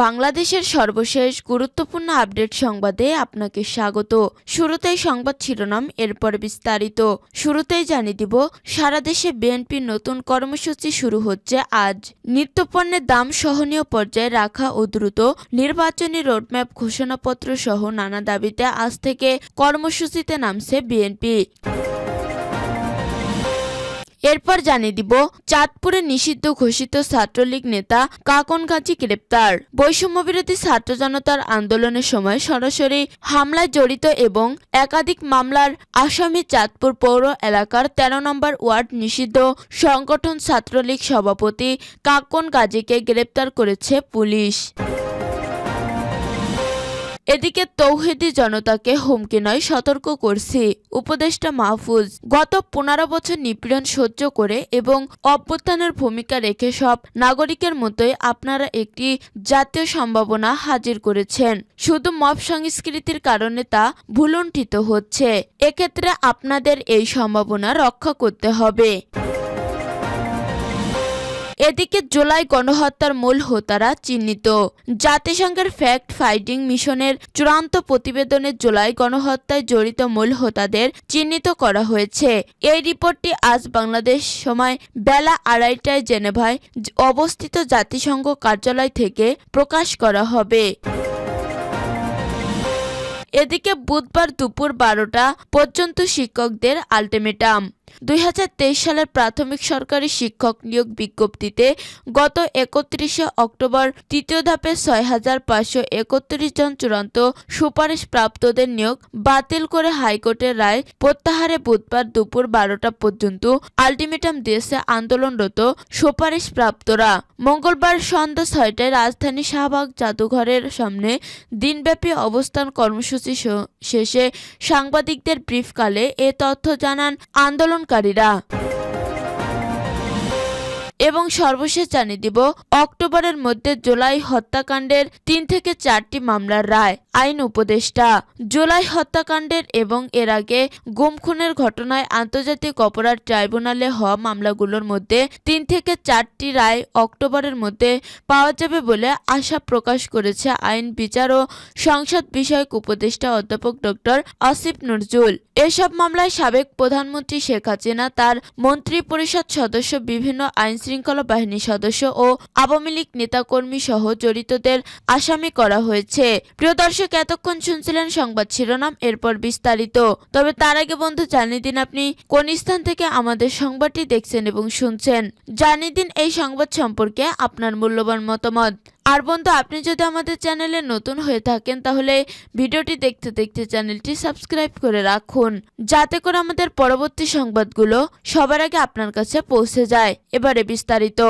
বাংলাদেশের সর্বশেষ গুরুত্বপূর্ণ আপডেট সংবাদে আপনাকে স্বাগত। শুরুতেই সংবাদ শিরোনাম, এরপর বিস্তারিত। শুরুতেই জানিয়ে দিব, সারা দেশে বিএনপির নতুন কর্মসূচি শুরু হচ্ছে আজ। নিত্যপণ্যের দাম সহনীয় পর্যায়ে রাখা ও দ্রুত নির্বাচনী রোডম্যাপ ঘোষণাপত্র সহ নানা দাবিতে আজ থেকে কর্মসূচিতে নামছে বিএনপি। এরপর জানিয়ে দিব, চাঁদপুরে নিষিদ্ধ ঘোষিত ছাত্রলীগ নেতা কাকন গাজী গ্রেপ্তার। বৈষম্যবিরোধী ছাত্র জনতার আন্দোলনের সময় সরাসরি হামলায় জড়িত এবং একাধিক মামলার আসামি চাঁদপুর পৌর এলাকার ১৩ নম্বর ওয়ার্ড নিষিদ্ধ সংগঠন ছাত্রলীগ সভাপতি কাকন গাজীকে গ্রেপ্তার করেছে পুলিশ। এদিকে তৌহিদি জনতাকে হুমকি নয়, সতর্ক করছি উপদেষ্টা মাহফুজ। গত পনেরো বছর নিপীড়ন সহ্য করে এবং অভ্যুত্থানের ভূমিকা রেখে সব নাগরিকের মতোই আপনারা একটি জাতীয় সম্ভাবনা হাজির করেছেন। শুধু মব সংস্কৃতির কারণে তা ভুলুণ্ঠিত হচ্ছে। এক্ষেত্রে আপনাদের এই সম্ভাবনা রক্ষা করতে হবে। এদিকে জুলাই গণহত্যার মূল হোতারা চিহ্নিত। জাতিসংঘের ফ্যাক্ট ফাইটিং মিশনের চূড়ান্ত প্রতিবেদনে জুলাই গণহত্যায় জড়িত মূল হোতাদের চিহ্নিত করা হয়েছে। এই রিপোর্টটি আজ বাংলাদেশ সময় বেলা আড়াইটায় জেনেভায় অবস্থিত জাতিসংঘ কার্যালয় থেকে প্রকাশ করা হবে। এদিকে বুধবার দুপুর বারোটা পর্যন্ত শিক্ষকদের আলটিমেটাম। দুই হাজার তেইশ সালের প্রাথমিক সরকারি শিক্ষক নিয়োগ বিজ্ঞপ্তিতে গত একত্রিশে অক্টোবর তৃতীয় ধাপে ছয় হাজার পাঁচশো একত্রিশ জন চূড়ান্ত সুপারিশ প্রাপ্তদের নিয়োগ বাতিল করে হাইকোর্টের রায় প্রত্যাহারে বুধবার দুপুর বারোটা পর্যন্ত আলটিমেটাম দিয়েছে আন্দোলনরত সুপারিশ প্রাপ্তরা মঙ্গলবার সন্ধ্যা ছয়টায় রাজধানী শাহবাগ জাদুঘরের সামনে দিনব্যাপী অবস্থান কর্মসূচি শেষে সাংবাদিকদের ব্রিফকালে এ তথ্য জানান আন্দোলনকারীরা। এবং সর্বশেষ জানিয়ে দিব, অক্টোবরের মধ্যে জুলাই হত্যাকাণ্ডের তিন থেকে চারটি মামলার রায়। আইন উপদেষ্টা, জুলাই হত্যাকাণ্ডের এবং এর আগে গুম খুনের ঘটনায় আন্তর্জাতিক অপরাধ ট্রাইব্যুনালে হওয়া মামলাগুলোর মধ্যে তিন থেকে চারটি রায় অক্টোবরের মধ্যে পাওয়া যাবে বলে আশা প্রকাশ করেছে আইন বিচার ও সংসদ বিষয়ক উপদেষ্টা অধ্যাপক ডক্টর আসিফ নজরুল। এসব মামলায় সাবেক প্রধানমন্ত্রী শেখ হাসিনা, তার মন্ত্রী পরিষদ সদস্য বিভিন্ন আইন শৃঙ্খলা বাহিনীর সদস্য ও আওয়ামী লীগ নেতাকর্মী সহ জড়িতদের আসামি করা হয়েছে। প্রিয় দর্শক, এতক্ষণ শুনছিলেন সংবাদ শিরোনাম, এরপর বিস্তারিত। তবে তার আগে বন্ধু, জানিয়ে দিন আপনি কোন স্থান থেকে আমাদের সংবাদটি দেখছেন এবং শুনছেন। জানিয়ে দিন এই সংবাদ সম্পর্কে আপনার মূল্যবান মতামত। আর বন্ধু, আপনি যদি আমাদের চ্যানেলে নতুন হয়ে থাকেন, তাহলে ভিডিওটি দেখতে দেখতে চ্যানেলটি সাবস্ক্রাইব করে রাখুন, যাতে করে আমাদের পরবর্তী সংবাদগুলো সবার আগে আপনার কাছে পৌঁছে যায়। এবারে বিস্তারিত।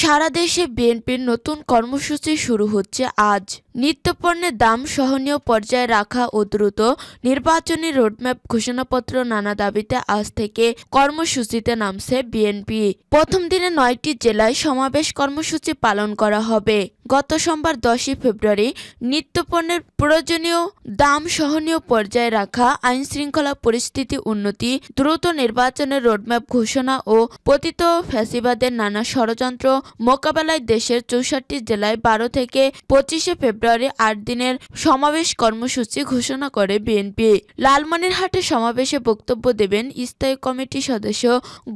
সারা দেশে বিএনপির নতুন কর্মসূচি শুরু হচ্ছে আজ। নিত্যপণ্যের দাম সহনীয় পর্যায়ে রাখা ও দ্রুত নির্বাচনী রোডম্যাপ ঘোষণাপত্র নানা দাবিতে আজ থেকে কর্মসূচিতে নামছে বিএনপি। প্রথম দিনে নয়টি জেলায় সমাবেশ কর্মসূচি পালন করা হবে। গত সোমবার দশই ফেব্রুয়ারি নিত্যপণ্যের প্রয়োজনীয় দাম সহনীয় পর্যায়ে রাখা আইন শৃঙ্খলা পরিস্থিতি উন্নতি, দ্রুত নির্বাচনের রোডম্যাপ ঘোষণা ও পতিত ফ্যাসিবাদের নানা ষড়যন্ত্র মোকাবেলায় দেশের চৌষট্টি জেলায় বারো থেকে পঁচিশে ফেব্রুয়ারি আট দিনের সমাবেশ কর্মসূচি ঘোষণা করে বিএনপি। লালমনিরহাটে সমাবেশে বক্তব্য দেবেন স্থায়ী কমিটির সদস্য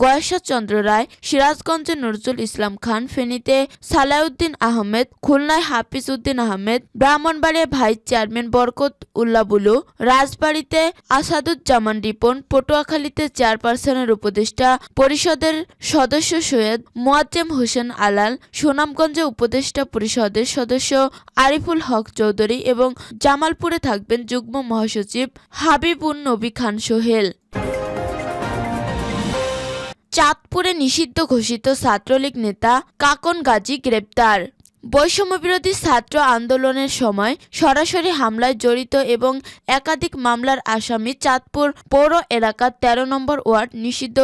গয়েশ্বর চন্দ্র রায় সিরাজগঞ্জে নজরুল ইসলাম খান, ফেনীতে সালাউদ্দিন আহমেদ, খুলনায় হাফিজ উদ্দিন আহমেদ ব্রাহ্মণবাড়িয়া ভাইস চেয়ারম্যান বরকত উল্লাহ বুলু, রাজবাড়িতে আসাদুজ্জামান রিপন, পটুয়াখালীতে চেয়ারপারসনের উপদেষ্টা পরিষদের সদস্য সৈয়দ মোয়াজ্জেম হোসেন আলাল, সুনামগঞ্জে উপদেষ্টা পরিষদের সদস্য আরিফুল হক চৌধুরী এবং জামালপুরে থাকবেন যুগ্ম মহাসচিব হাবিবুন নবী খান সোহেল। চাঁদপুরে নিষিদ্ধ ঘোষিত ছাত্রলীগ নেতা কাকন গাজী গ্রেপ্তার। বৈষম্যবিরোধী ছাত্র আন্দোলনের সময় সরাসরি হামলায় জড়িত এবং একাধিক মামলার আসামি চাঁদপুর পৌর এলাকার ১৩ নম্বর ওয়ার্ড নিষিদ্ধ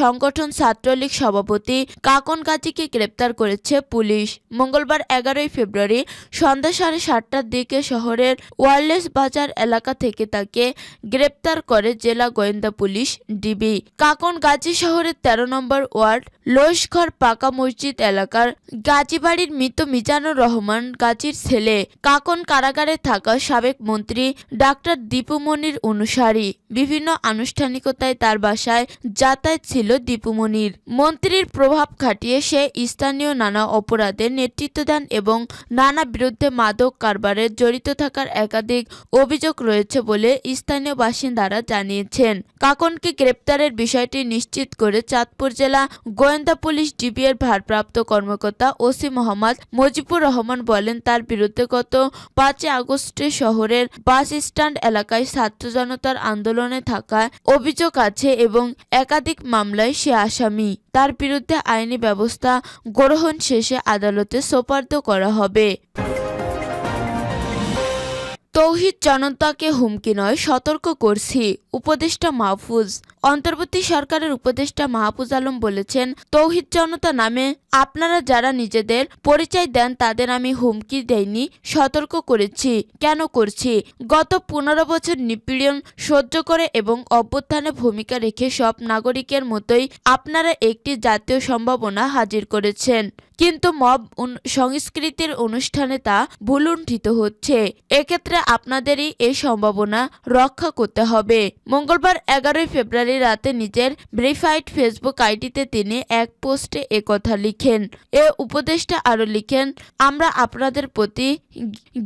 সংগঠন ছাত্রলীগ সভাপতি কাকন গাজীকে গ্রেপ্তার করেছে পুলিশ। মঙ্গলবার এগারোই ফেব্রুয়ারি সন্ধ্যা সাড়ে সাতটার দিকে শহরের ওয়ারলেস বাজার এলাকা থেকে তাকে গ্রেপ্তার করে জেলা গোয়েন্দা পুলিশ ডিবি। কাকন গাজী শহরের ১৩ নম্বর ওয়ার্ড লোসঘর পাকা মসজিদ এলাকার গাজীবাড়ির মৃত মিজানুর রহমান গাজীর ছেলে। কাকন কারাগারে থাকা সাবেক মন্ত্রী ডাক্তার দীপুমণির অনুসারী। বিভিন্ন আনুষ্ঠানিকতায় তার বাসায় যাতায়াত ছিল দীপুমণির। মন্ত্রীর প্রভাব খাটিয়ে সে স্থানীয় নানা অপরাধের নেতৃত্ব দেন এবং নানা বিরুদ্ধে মাদক কারবারে জড়িত থাকার একাধিক অভিযোগ রয়েছে বলে স্থানীয় বাসিন্দারা জানিয়েছেন। কাকনকে গ্রেপ্তারের বিষয়টি নিশ্চিত করে চাঁদপুর জেলা গোয়েন্দা পুলিশ ডিবিএর ভারপ্রাপ্ত কর্মকর্তা ওসি মোহাম্মদ মুজিবুর রহমান বলেন, তার বিরুদ্ধে গত পাঁচই আগস্টে শহরের বাস স্ট্যান্ড এলাকায় ছাত্র জনতার আন্দোলনে থাকায় অভিযোগ আছে এবং একাধিক মামলায় সে আসামি। তার বিরুদ্ধে আইনি ব্যবস্থা গ্রহণ শেষে আদালতে সোপার্দ করা হবে। তৌহিদ জনতাকে হুমকি নয়, সতর্ক করছি, উপদেষ্টা মাহফুজ। অন্তর্বর্তী সরকারের উপদেষ্টা মাহফুজ আলম বলেছেন, তৌহিদ জনতা নামে আপনারা যারা নিজেদের পরিচয় দেন তাদের আমি হুমকি দেয়নি সতর্ক করেছি। কেন করছি? গত পনেরো বছর নিপীড়ন সহ্য করে এবং অভ্যুত্থানে ভূমিকা রেখে সব নাগরিকের মতোই আপনারা একটি জাতীয় সম্ভাবনা হাজির করেছেন। কিন্তু মব সংস্কৃতির অনুষ্ঠানে তা ভুলুণ্ঠিত হচ্ছে। এক্ষেত্রে আপনাদেরই এই সম্ভাবনা রক্ষা করতে হবে। মঙ্গলবার এগারোই ফেব্রুয়ারি রাতে নিজের ভেরিফাইড ফেসবুক আইডিতে তিনি এক পোস্টে একথা লিখেন। এ উপদেষ্টা আরও লিখেন, আমরা আপনাদের প্রতি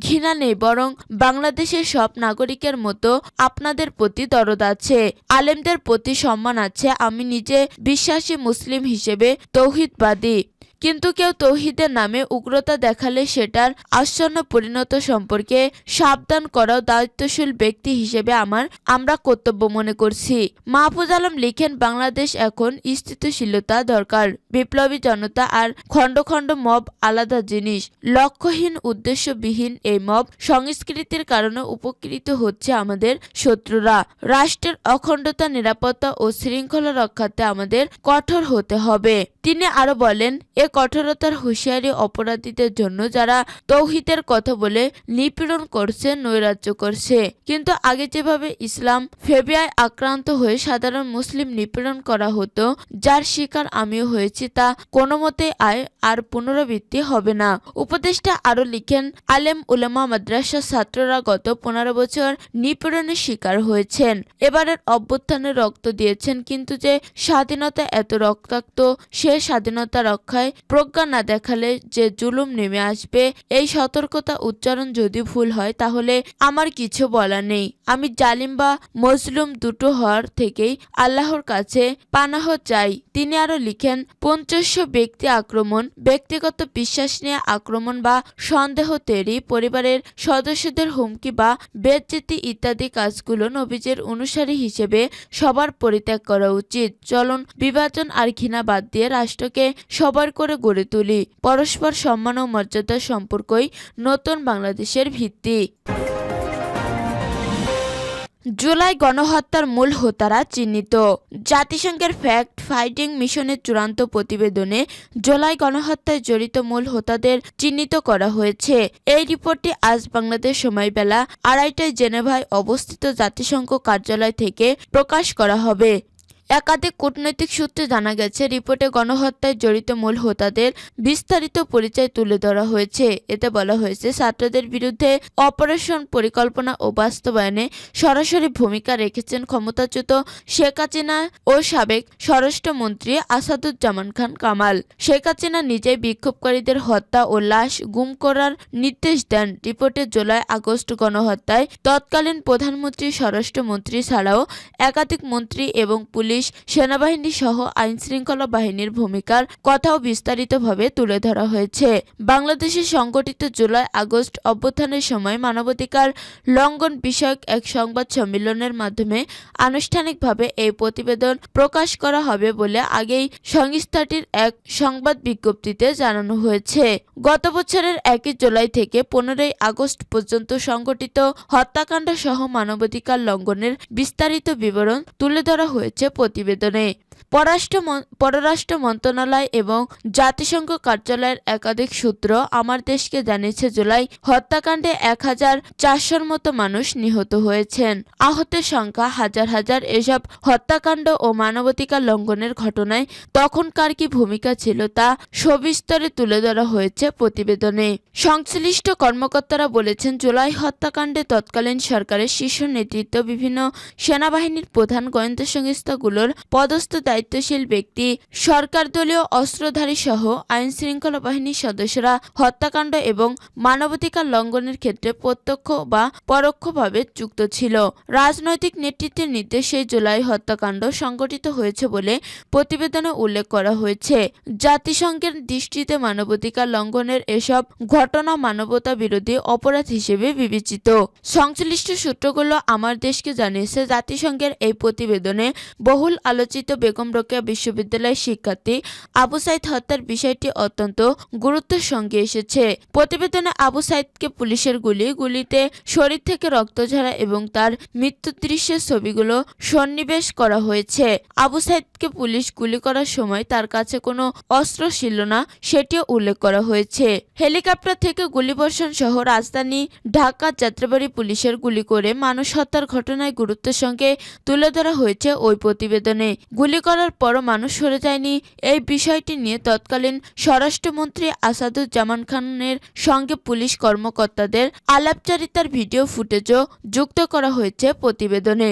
ঘৃণা নেই, বরং বাংলাদেশের সব নাগরিকের মতো আপনাদের প্রতি দরদ আছে। আলেমদের প্রতি সম্মান আছে। আমি নিজে বিশ্বাসী মুসলিম হিসেবে তৌহিদবাদী। কিন্তু কেউ তৌহিদের নামে উগ্রতা দেখালে সেটার আসন্ন পরিণত সম্পর্কে সাবধান করাও দায়িত্বশীল ব্যক্তি হিসেবে আমার আমরা কর্তব্য মনে করছি। মাহফুজ আলম লিখেন, বাংলাদেশ এখন স্থিতিশীলতা দরকার। বিপ্লবী জনতা আর খণ্ড খণ্ড মব আলাদা জিনিস। লক্ষ্যহীন, উদ্দেশ্যবিহীন এই মব সংস্কৃতির কারণে উপকৃত হচ্ছে আমাদের শত্রুরা। রাষ্ট্রের অখণ্ডতা, নিরাপত্তা ও শৃঙ্খলা রক্ষাতে আমাদের কঠোর হতে হবে। তিনি আরও বলেন, এ কঠোরতার হুঁশিয়ারি অপরাধীদের জন্য যারা তৌহিদের কথা বলে নিপীড়ন করছে, নৈরাজ্য করছে। কিন্তু আগে যেভাবে ইসলাম ফেবিয়ায় আক্রান্ত হয়ে সাধারণ মুসলিম নিপীড়ন করা হতো, যার শিকার আমিও হয়েছি তা কোনো মতে আয় আর পুনরাবৃত্তি হবে না। উপদেষ্টা আরও লিখেন, আলেম উলামা মাদ্রাসা ছাত্ররা গত পনেরো বছর নিপীড়নের শিকার হয়েছেন। এবারের অভ্যুত্থানে রক্ত দিয়েছেন, কিন্তু যে স্বাধীনতা এত রক্তাক্ত, সে স্বাধীনতা রক্ষায় প্রজ্ঞা না দেখালে যে জুলুম নেমে আসবে, এই সতর্কতা উচ্চারণ যদি ভুল হয়, তাহলে আমার কিছু বলা নেই। আমি জালিম বা মজলুম দুটো হওয়ার থেকেই আল্লাহর কাছে পানাহ চাই। তিনি আরও লিখেন পঞ্চাশ ব্যক্তি আক্রমণ, ব্যক্তিগত বিশ্বাস নিয়ে আক্রমণ বা সন্দেহ তৈরি, পরিবারের সদস্যদের হুমকি বা বেজ্জেতি ইত্যাদি কাজগুলো নবীজের অনুসারী হিসেবে সবার পরিত্যাগ করা উচিত। চলন, বিভাজন আর ঘৃণা বাদ দিয়ে রাষ্ট্রকে সবার করে গড়ে তুলি। পরস্পর সম্মান ও মর্যাদার সম্পর্কই নতুন বাংলাদেশের ভিত্তি। জুলাই গণহত্যার মূল হোতারা চিহ্নিত। জাতিসংঘের ফ্যাক্ট ফাইটিং মিশনের চূড়ান্ত প্রতিবেদনে জুলাই গণহত্যায় জড়িত মূল হোতাদের চিহ্নিত করা হয়েছে। এই রিপোর্টটি আজ বাংলাদেশ সময় বেলা আড়াইটায় জেনেভায় অবস্থিত জাতিসংঘ কার্যালয় থেকে প্রকাশ করা হবে। একাধিক কূটনৈতিক সূত্রে জানা গেছে, রিপোর্টে গণহত্যায় জড়িত মূল হোতাদের বিস্তারিত পরিচয় তুলে ধরা হয়েছে। এতে বলা হয়েছে, ছাত্রদের বিরুদ্ধে অপারেশন পরিকল্পনা ও বাস্তবায়নে সরাসরি ভূমিকা রেখেছেন ক্ষমতাচ্যুত শেখ হাসিনা ও সাবেক স্বরাষ্ট্রমন্ত্রী আসাদুজ্জামান খান কামাল। শেখ হাসিনা নিজেই বিক্ষোভকারীদের হত্যা ও লাশ গুম করার নির্দেশ দেন। রিপোর্টে জুলাই আগস্ট গণহত্যায় তৎকালীন প্রধানমন্ত্রী, স্বরাষ্ট্রমন্ত্রী ছাড়াও একাধিক মন্ত্রী এবং পুলিশ পুলিশ, সেনাবাহিনী সহ আইন শৃঙ্খলা বাহিনীর ভূমিকার কথাও বিস্তারিতভাবে তুলে ধরা হয়েছে। বাংলাদেশে সংগঠিত জুলাই আগস্ট অভ্যুত্থানের সময় মানবাধিকার লঙ্ঘন বিষয়ক এক সংবাদ সম্মেলনের মাধ্যমে আনুষ্ঠানিকভাবে এই প্রতিবেদন প্রকাশ করা হবে বলে আগেই সংস্থাটির এক সংবাদ বিজ্ঞপ্তিতে জানানো হয়েছে। গত বছরের একই জুলাই থেকে পনেরোই আগস্ট পর্যন্ত সংগঠিত হত্যাকাণ্ড সহ মানবাধিকার লঙ্ঘনের বিস্তারিত বিবরণ তুলে ধরা হয়েছে প্রতিবেদনে পররাষ্ট্র পররাষ্ট্র মন্ত্রণালয় এবং জাতিসংঘ কার্যালয়ের একাধিক সূত্র আমার দেশকে জানিয়েছে জুলাই হত্যাকাণ্ডে এক হাজার চারশোর মতো মানুষ নিহত হয়েছেন। আহতের সংখ্যা হাজার হাজার। এসব হত্যাকাণ্ড ও মানবাধিকার লঙ্ঘনের ঘটনায় তখনকার কি ভূমিকা ছিল তা সবিস্তরে তুলে ধরা হয়েছে প্রতিবেদনে। সংশ্লিষ্ট কর্মকর্তারা বলেছেন, জুলাই হত্যাকাণ্ডে তৎকালীন সরকারের শীর্ষ নেতৃত্ব বিভিন্ন সেনাবাহিনীর প্রধান গোয়েন্দা সংস্থাগুলোর পদস্থ দায়িত্বশীল ব্যক্তি, সরকার দলীয় অস্ত্রধারী সহ আইন শৃঙ্খলা বাহিনীর সদস্যরা হত্যাকাণ্ড এবং মানবাধিকার লঙ্ঘনের ক্ষেত্রে প্রত্যক্ষ বা পরোক্ষভাবে যুক্ত ছিল। রাজনৈতিক নেতৃত্বের নির্দেশে জুলাই হত্যাকাণ্ড সংঘটিত হয়েছে বলে প্রতিবেদনে উল্লেখ করা হয়েছে। জাতিসংঘের দৃষ্টিতে মানবাধিকার লঙ্ঘনের এসব ঘটনা মানবতা বিরোধী অপরাধ হিসেবে বিবেচিত। সংশ্লিষ্ট সূত্রগুলো আমার দেশকে জানিয়েছে, জাতিসংঘের এই প্রতিবেদনে বহুল আলোচিত বেগম রোকেয়া বিশ্ববিদ্যালয়ের শিক্ষার্থী আবু সাইদ হত্যার বিষয়টি অত্যন্ত গুরুত্বের সঙ্গে এসেছে। প্রতিবেদনে আবু সাইদকে পুলিশের গুলি, গুলিতে শরীর থেকে রক্ত ঝরা এবং তার মৃত্যু দৃশ্যের ছবিগুলো সন্নিবেশ করা হয়েছে। আবু সাইদকে পুলিশ গুলি করার সময় তার কাছে কোনো অস্ত্র ছিল না, সেটিও উল্লেখ করা হয়েছে। হেলিকপ্টার থেকে গুলিবর্ষণ সহ রাজধানী ঢাকা যাত্রাবাড়ি পুলিশের গুলি করে মানুষ হত্যার ঘটনায় গুরুত্বের সঙ্গে তুলে ধরা হয়েছে ওই প্রতিবেদনে। গুলি করার পরও মানুষ সরে যায়নি। এই বিষয়টি নিয়ে তৎকালীন স্বরাষ্ট্রমন্ত্রী আসাদুজ্জামান খানের সঙ্গে পুলিশ কর্মকর্তাদের আলাপচারিতার ভিডিও ফুটেজও যুক্ত করা হয়েছে প্রতিবেদনে।